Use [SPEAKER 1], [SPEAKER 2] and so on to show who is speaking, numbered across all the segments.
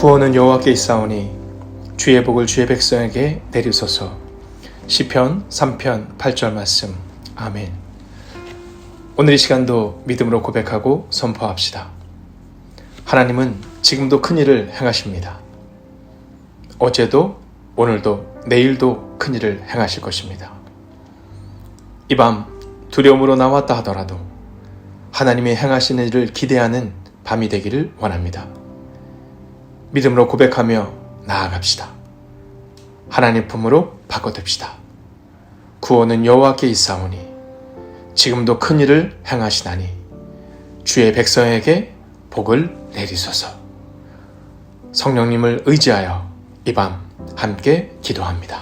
[SPEAKER 1] 구원은 여호와께 있사오니 주의 복을 주의 백성에게 내리소서. 시편 3편 8절 말씀. 아멘. 오늘 이 시간도 믿음으로 고백하고 선포합시다. 하나님은 지금도 큰 일을 행하십니다. 어제도 오늘도 내일도 큰 일을 행하실 것입니다. 이 밤 두려움으로 나왔다 하더라도 하나님이 행하시는 일을 기대하는 밤이 되기를 원합니다. 믿음으로 고백하며 나아갑시다. 하나님 품으로 바꿔듭시다. 구원은 여호와께 있사오니 지금도 큰 일을 행하시나니 주의 백성에게 복을 내리소서. 성령님을 의지하여 이 밤 함께 기도합니다.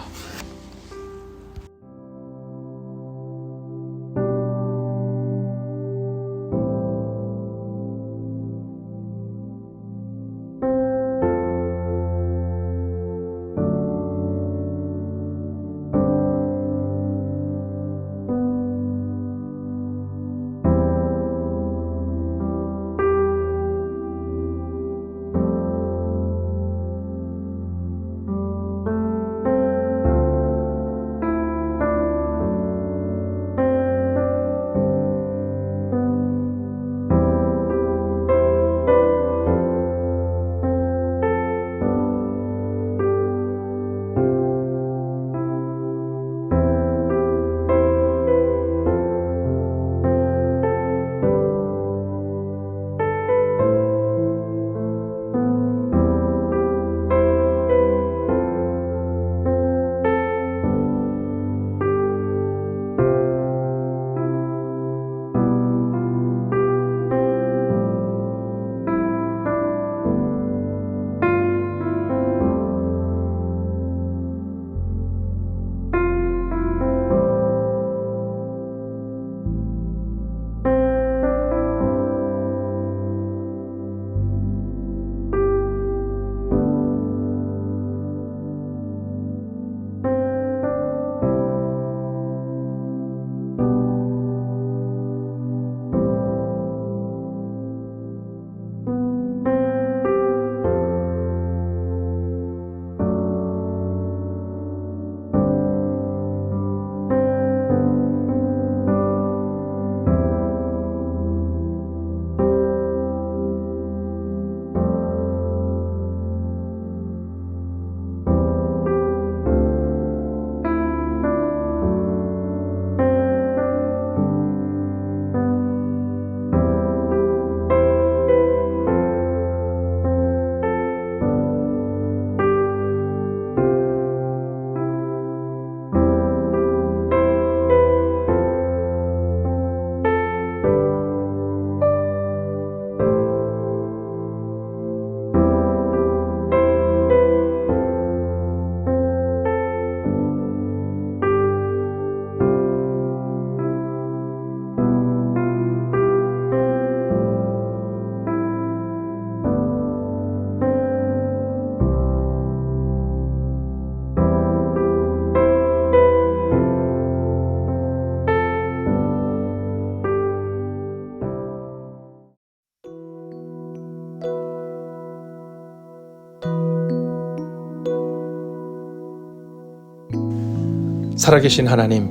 [SPEAKER 1] 살아계신 하나님,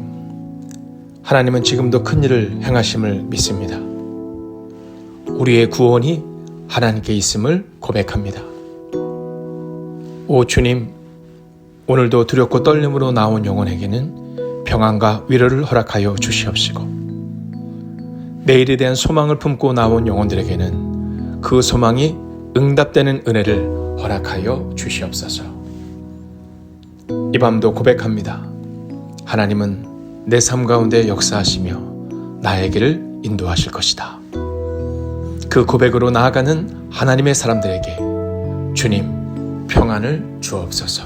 [SPEAKER 1] 하나님은 지금도 큰 일을 행하심을 믿습니다. 우리의 구원이 하나님께 있음을 고백합니다. 오 주님, 오늘도 두렵고 떨림으로 나온 영혼에게는 평안과 위로를 허락하여 주시옵시고, 내일에 대한 소망을 품고 나온 영혼들에게는 그 소망이 응답되는 은혜를 허락하여 주시옵소서. 이 밤도 고백합니다. 하나님은 내 삶 가운데 역사하시며 나의 길을 인도하실 것이다. 그 고백으로 나아가는 하나님의 사람들에게 주님 평안을 주옵소서.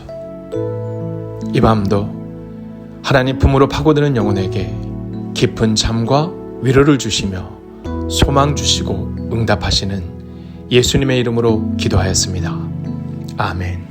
[SPEAKER 1] 이 밤도 하나님 품으로 파고드는 영혼에게 깊은 잠과 위로를 주시며 소망 주시고 응답하시는 예수님의 이름으로 기도하였습니다. 아멘.